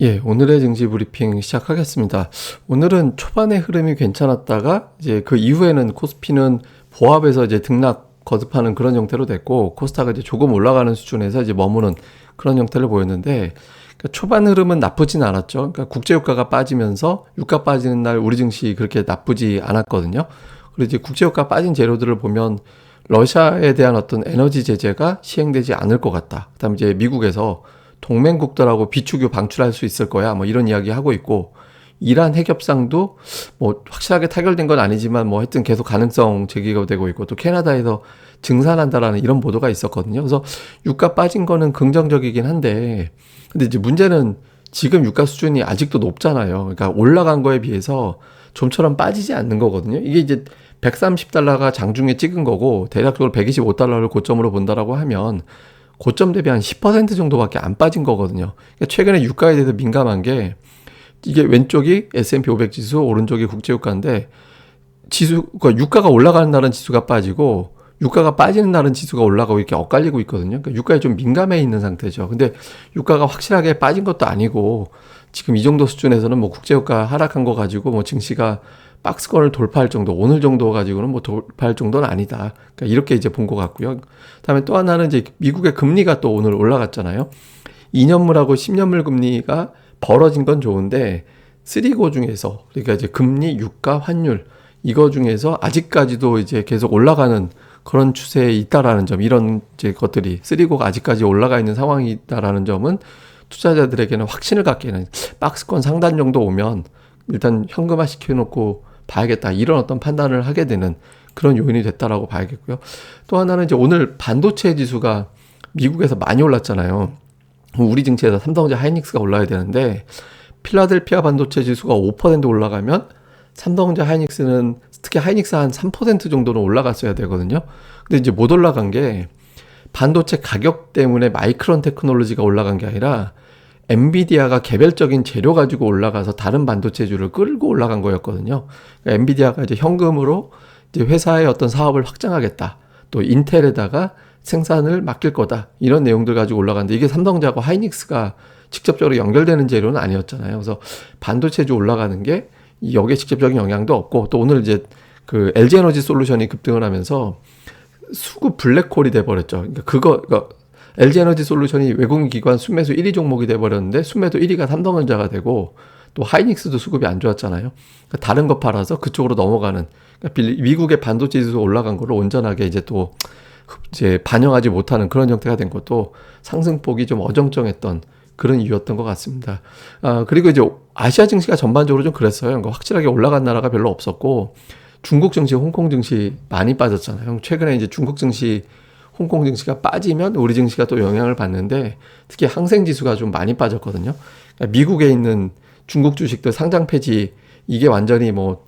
예, 오늘의 증시 브리핑 시작하겠습니다. 오늘은 초반의 흐름이 괜찮았다가 이제 그 이후에는 코스피는 보합에서 이제 등락 거듭하는 그런 형태로 됐고 코스닥은 이제 조금 올라가는 수준에서 이제 머무는 그런 형태를 보였는데 그러니까 초반 흐름은 나쁘진 않았죠. 그러니까 국제 유가가 빠지면서 유가 빠지는 날 우리 증시 그렇게 나쁘지 않았거든요. 그리고 이제 국제 유가 빠진 재료들을 보면 러시아에 대한 어떤 에너지 제재가 시행되지 않을 것 같다. 그다음에 이제 미국에서 동맹국들하고 비축유 방출할 수 있을 거야. 뭐 이런 이야기 하고 있고 이란 핵 협상도 뭐 확실하게 타결된 건 아니지만 뭐 하여튼 계속 가능성 제기가 되고 있고 또 캐나다에서 증산한다라는 이런 보도가 있었거든요. 그래서 유가 빠진 거는 긍정적이긴 한데 근데 이제 문제는 지금 유가 수준이 아직도 높잖아요. 그러니까 올라간 거에 비해서 좀처럼 빠지지 않는 거거든요. 이게 이제 130달러가 장중에 찍은 거고 대략적으로 125달러를 고점으로 본다라고 하면 고점 대비 한 10% 정도밖에 안 빠진 거거든요. 그러니까 최근에 유가에 대해서 민감한 게 이게 왼쪽이 S&P 500 지수, 오른쪽이 국제 유가인데 지수 그러니까 유가가 올라가는 날은 지수가 빠지고 유가가 빠지는 날은 지수가 올라가고 이렇게 엇갈리고 있거든요. 그러니까 유가에 좀 민감해 있는 상태죠. 근데 유가가 확실하게 빠진 것도 아니고 지금 이 정도 수준에서는 뭐 국제 유가 하락한 거 가지고 뭐 증시가 박스권을 돌파할 정도, 오늘 정도 가지고는 뭐 돌파할 정도는 아니다. 그러니까 이렇게 이제 본 것 같고요. 다음에 또 하나는 이제 미국의 금리가 또 오늘 올라갔잖아요. 2년물하고 10년물 금리가 벌어진 건 좋은데 쓰리고 중에서 그러니까 이제 금리, 유가, 환율 이거 중에서 아직까지도 이제 계속 올라가는 그런 추세에 있다라는 점 이런 이제 것들이 쓰리고가 아직까지 올라가 있는 상황이 있다라는 점은 투자자들에게는 확신을 갖기에는 박스권 상단 정도 오면 일단 현금화 시켜놓고 봐야겠다 이런 어떤 판단을 하게 되는 그런 요인이 됐다라고 봐야겠고요. 또 하나는 이제 오늘 반도체 지수가 미국에서 많이 올랐잖아요. 우리 증시에서 삼성전자 하이닉스가 올라야 되는데 필라델피아 반도체 지수가 5% 올라가면 삼성전자 하이닉스는 특히 하이닉스 한 3% 정도는 올라갔어야 되거든요. 근데 이제 못 올라간 게 반도체 가격 때문에 마이크론 테크놀로지가 올라간 게 아니라 엔비디아가 개별적인 재료 가지고 올라가서 다른 반도체주를 끌고 올라간 거였거든요. 그러니까 엔비디아가 이제 현금으로 이제 회사의 어떤 사업을 확장하겠다. 또 인텔에다가 생산을 맡길 거다. 이런 내용들 가지고 올라갔는데 이게 삼성자하고 하이닉스가 직접적으로 연결되는 재료는 아니었잖아요. 그래서 반도체주 올라가는 게 여기에 직접적인 영향도 없고 또 오늘 이제 그 LG 에너지 솔루션이 급등을 하면서 수급 블랙홀이 돼 버렸죠. 그러니까 그거 그러니까 LG 에너지 솔루션이 외국인 기관 순매수 1위 종목이 돼버렸는데 순매도 1위가 삼성전자가 되고 또 하이닉스도 수급이 안 좋았잖아요. 그러니까 다른 거 팔아서 그쪽으로 넘어가는 그러니까 미국의 반도체 지수 올라간 거를 온전하게 이제 또 이제 반영하지 못하는 그런 형태가 된 것도 상승폭이 좀 어정쩡했던 그런 이유였던 것 같습니다. 아, 그리고 이제 아시아 증시가 전반적으로 좀 그랬어요. 그러니까 확실하게 올라간 나라가 별로 없었고 중국 증시, 홍콩 증시 많이 빠졌잖아요. 최근에 이제 중국 증시 홍콩 증시가 빠지면 우리 증시가 또 영향을 받는데 특히 항생 지수가 좀 많이 빠졌거든요. 그러니까 미국에 있는 중국 주식들 상장 폐지 이게 완전히 뭐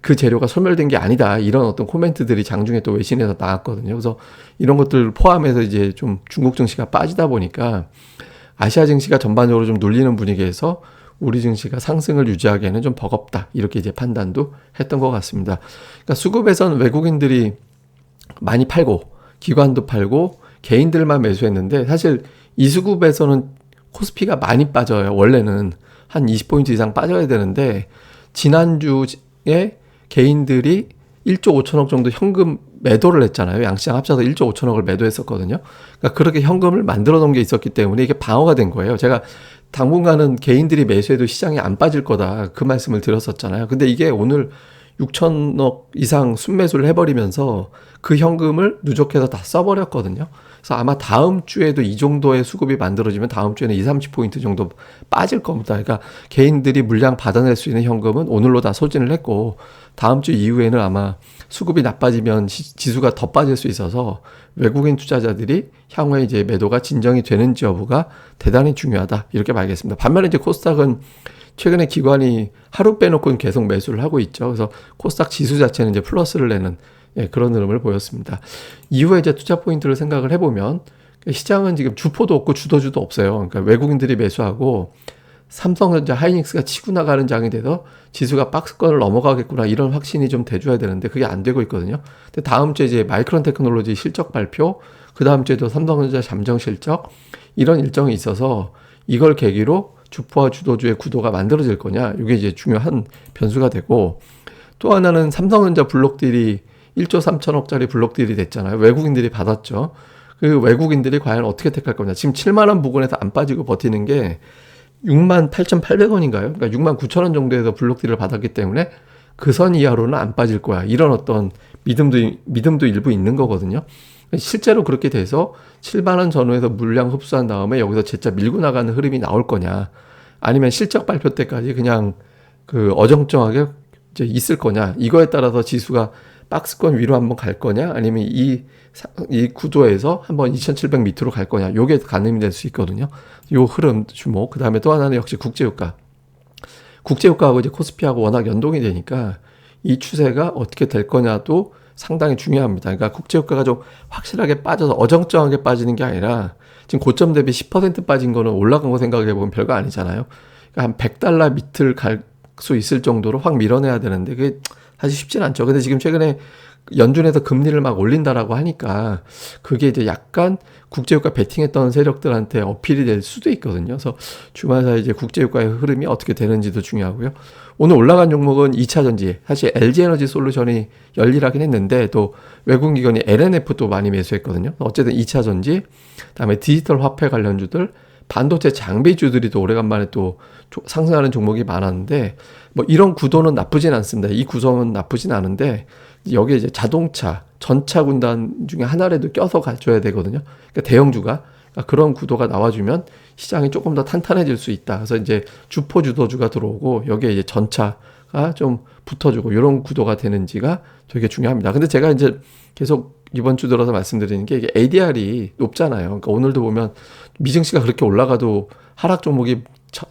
그 재료가 소멸된 게 아니다 이런 어떤 코멘트들이 장중에 또 외신에서 나왔거든요. 그래서 이런 것들 포함해서 이제 좀 중국 증시가 빠지다 보니까 아시아 증시가 전반적으로 좀 눌리는 분위기에서 우리 증시가 상승을 유지하기에는 좀 버겁다 이렇게 이제 판단도 했던 것 같습니다. 그러니까 수급에선 외국인들이 많이 팔고 기관도 팔고 개인들만 매수했는데 사실 이수급에서는 코스피가 많이 빠져요. 원래는 한 20포인트 이상 빠져야 되는데 지난주에 개인들이 1조 5천억 정도 현금 매도를 했잖아요. 양시장 합쳐서 1조 5천억을 매도했었거든요. 그러니까 그렇게 현금을 만들어 놓은 게 있었기 때문에 이게 방어가 된 거예요. 제가 당분간은 개인들이 매수해도 시장이 안 빠질 거다. 그 말씀을 드렸었잖아요. 근데 이게 오늘 6천억 이상 순매수를 해버리면서 그 현금을 누적해서 다 써버렸거든요. 그래서 아마 다음 주에도 이 정도의 수급이 만들어지면 다음 주에는 2, 30포인트 정도 빠질 겁니다. 그러니까 개인들이 물량 받아낼 수 있는 현금은 오늘로 다 소진을 했고 다음 주 이후에는 아마 수급이 나빠지면 지수가 더 빠질 수 있어서 외국인 투자자들이 향후에 이제 매도가 진정이 되는지 여부가 대단히 중요하다. 이렇게 말하겠습니다. 반면에 이제 코스닥은 최근에 기관이 하루 빼놓고는 계속 매수를 하고 있죠. 그래서 코스닥 지수 자체는 이제 플러스를 내는 예, 그런 흐름을 보였습니다. 이후에 이제 투자 포인트를 생각을 해보면 시장은 지금 주포도 없고 주도주도 없어요. 그러니까 외국인들이 매수하고 삼성전자 하이닉스가 치고 나가는 장이 돼서 지수가 박스권을 넘어가겠구나 이런 확신이 좀 돼줘야 되는데 그게 안 되고 있거든요. 근데 다음 주에 이제 마이크론 테크놀로지 실적 발표, 그 다음 주에도 삼성전자 잠정 실적 이런 일정이 있어서 이걸 계기로 주포와 주도주의 구도가 만들어질 거냐 이게 이제 중요한 변수가 되고 또 하나는 삼성전자 블록들이 1조 3천억짜리 블록들이 됐잖아요. 외국인들이 받았죠. 그 외국인들이 과연 어떻게 택할 거냐. 지금 7만 원 부근에서 안 빠지고 버티는 게 6만 8,800원인가요? 그러니까 6만 9천 원 정도에서 블록딜을 받았기 때문에 그 선 이하로는 안 빠질 거야. 이런 어떤 믿음도 믿음도 일부 있는 거거든요. 실제로 그렇게 돼서 7만 원 전후에서 물량 흡수한 다음에 여기서 진짜 밀고 나가는 흐름이 나올 거냐? 아니면 실적 발표 때까지 그냥 그 어정쩡하게 이제 있을 거냐? 이거에 따라서 지수가 박스권 위로 한번 갈 거냐? 아니면 이, 이 구도에서 한번 2700 밑으로 갈 거냐? 요게 가늠이 될 수 있거든요. 요 흐름 주목. 그 다음에 또 하나는 역시 국제유가. 국제유가하고 이제 코스피하고 워낙 연동이 되니까 이 추세가 어떻게 될 거냐도 상당히 중요합니다. 그러니까 국제유가가 좀 확실하게 빠져서 어정쩡하게 빠지는 게 아니라 지금 고점 대비 10% 빠진 거는 올라간 거 생각해 보면 별거 아니잖아요. 그러니까 한 100달러 밑을 갈 수 있을 정도로 확 밀어내야 되는데 그게 사실 쉽진 않죠. 근데 지금 최근에 연준에서 금리를 막 올린다라고 하니까 그게 이제 약간 국제유가 베팅했던 세력들한테 어필이 될 수도 있거든요. 그래서 주말 사이 이제 국제유가의 흐름이 어떻게 되는지도 중요하고요. 오늘 올라간 종목은 2차 전지. 사실 LG 에너지 솔루션이 열일하긴 했는데 또 외국 기관이 LNF도 많이 매수했거든요. 어쨌든 2차 전지, 그다음에 디지털 화폐 관련주들, 반도체 장비주들이 또 오래간만에 또 상승하는 종목이 많았는데 뭐 이런 구도는 나쁘진 않습니다. 이 구성은 나쁘진 않은데 여기에 이제 자동차 전차 군단 중에 하나라도 껴서 가져야 되거든요. 그러니까 대형주가 그러니까 그런 구도가 나와주면 시장이 조금 더 탄탄해질 수 있다. 그래서 이제 주포 주도주가 들어오고 여기에 이제 전차가 좀 붙어주고 이런 구도가 되는지가 되게 중요합니다. 근데 제가 이제 계속 이번 주 들어서 말씀드리는 게 이게 ADR이 높잖아요. 그러니까 오늘도 보면 미증시가 그렇게 올라가도 하락 종목이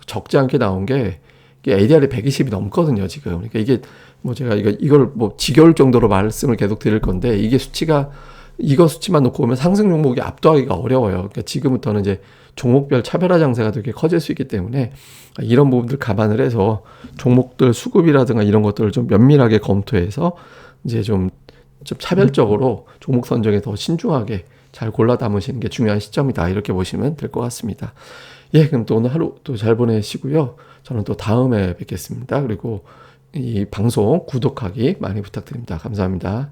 적지 않게 나온 게 ADR이 120이 넘거든요, 지금. 그러니까 이게 뭐 제가 이거 이걸 뭐 지겨울 정도로 말씀을 계속 드릴 건데 이게 수치가 이거 수치만 놓고 보면 상승 종목이 압도하기가 어려워요. 그러니까 지금부터는 이제 종목별 차별화 장세가 되게 커질 수 있기 때문에 이런 부분들 감안을 해서 종목들 수급이라든가 이런 것들을 좀 면밀하게 검토해서 이제 좀, 좀 차별적으로 종목 선정에 더 신중하게 잘 골라 담으시는 게 중요한 시점이다. 이렇게 보시면 될 것 같습니다. 예, 그럼 또 오늘 하루 또 잘 보내시고요. 저는 또 다음에 뵙겠습니다. 그리고 이 방송 구독하기 많이 부탁드립니다. 감사합니다.